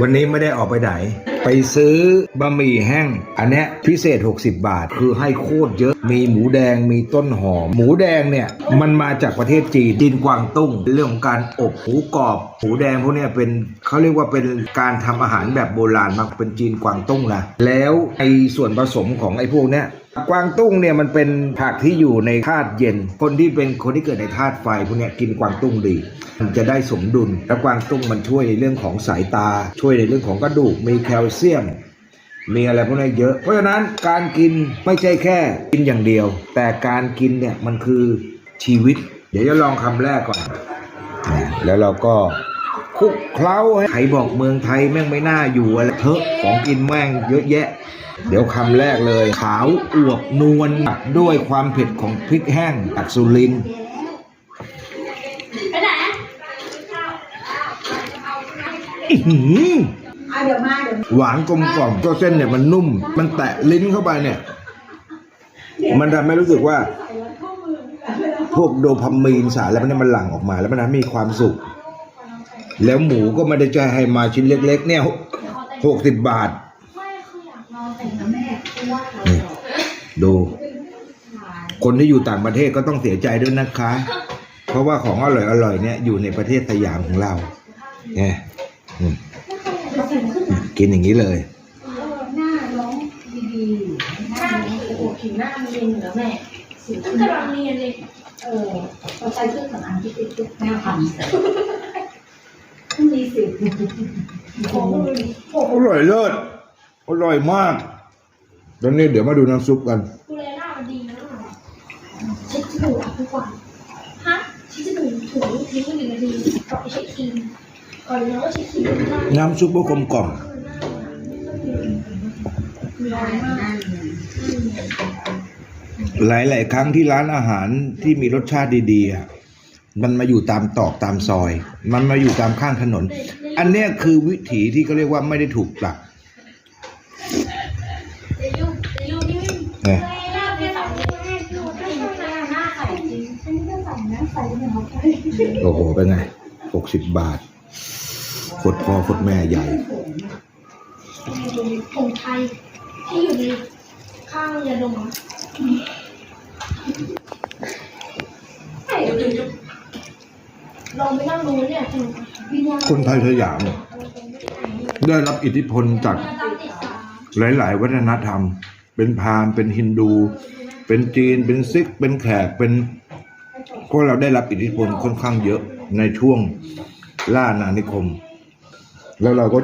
วันนี้ไม่ได้ออกไปไหน ไปซื้อบะหมี่แห้ง อันเนี้ยพิเศษ 60 บาท คือให้โคตรเยอะ มีหมูแดง มีต้นหอม หมูแดงเนี่ย มันมาจากประเทศจีนจีนกวางตุ้ง เรื่องของการอบหมูกรอบ หมูแดงพวกเนี้ยเป็นเขาเรียกว่าเป็นการทำอาหารแบบโบราณมากเป็นจีนกวางตุ้งนะ แล้วไอ้ส่วนผสมของไอ้พวกเนี้ยกวางตุ้งเนี่ยมันเป็นผักที่อยู่ในธาตุเย็น คนที่เป็นคนที่เกิดในธาตุไฟพวกนี้กินกวางตุ้งดี มันจะได้สมดุล และกวางตุ้งมันช่วยในเรื่องของสายตา ช่วยในเรื่องของกระดูก มีแคลเซียม มีอะไรพวกนี้เยอะ เพราะฉะนั้นการกินไม่ใช่แค่กินอย่างเดียว แต่การกินเนี่ยมันคือชีวิต เดี๋ยวจะลองคำแรกก่อน แล้วเราก็ คลุกเคล้าให้ใครบอกเมืองไทยแม่งไม่น่าอยู่อะไรเถอะของกินแม่งเยอะแยะ เดี๋ยวคำแรกเลย ขาวอวบนวลด้วยความเผ็ดของพริกแห้งจากสุรินไปไหนอื้อหืออะเดี๋ยวมาเดี๋ยวหวานกลมกล่อมก็เส้นเนี่ยมันนุ่ม มันแตะลิ้นเข้าไปเนี่ย มันทำให้รู้สึกว่า พวกโดพามีนสารอะไรพวกนี้มันหลั่งออกมา แล้วมันทำให้มีความสุข แล้วหมูก็ไม่ได้จะให้มาชิ้นเล็ก ๆ เนี่ยหกสิบบาทไม่คืออยากลองแต่งนะแม่เพราะว่านี่ดู คนที่อยู่ต่างประเทศก็ต้องเสียใจด้วยนะคะ เพราะว่าของอร่อยๆเนี่ยอยู่ในประเทศสยามของเราไงอืมกินอย่างนี้เลยหน้าน้องดีๆหน้าน้องโอ้โหผิวหน้ามันเรียนอยู่แล้วแม่สิวตั้งขึ้นแต่เราเรียนเลย เออเราใช้เครื่องสำอางที่ติดทุกแนวทำ ขึ้นดีสิวของเลยอร่อยเลิศอร่อยมากตอนนี้เดี๋ยวมาดูน้ำซุปกันดูแลหน้ามันดีนะเช็ดจมูกทุกวันฮะเช็ดจมูกถูทิ้งไว้หนึ่งนาทีก่อนไปเช็ดครีมก่อนแล้วก็เช็ดครีมหน้าน้ำซุปก็กลมกล่อมร้อนมากหลาย ๆ ครั้งที่ร้านอาหารที่มีรสชาติดีๆอะ มันมาอยู่ตามตอกตามซอย มันมาอยู่ตามข้างถนน อันเนี้ยคือวิถีที่เขาเรียกว่าไม่ได้ถูกปรับเดี๋ยวยูเดี๋ยวยูนี่เนี่ยหน้าเป็นแบบนี้ให้ดูให้ดูหน้าหน้าใสจริงอันนี้ก็ใส่นะใส่เหนียวไปโอ้โห เป็นไงหกสิบบาทขดพ่อขดแม่ใหญ่ผงไทยที่อยู่ในข้างยาดมอะใช่ ลองไปนั่งดูเนี่ยถึงวิญญาณคนไทยสยาม ได้รับอิทธิพลจากหลาย ๆ วัฒนธรรม เป็นพราหมณ์เป็นฮินดู เป็นจีน เป็นซิก เป็นแขก เป็นพวกเราได้รับอิทธิพลค่อนข้างเยอะในช่วงล่านานิคม แล้วเราก็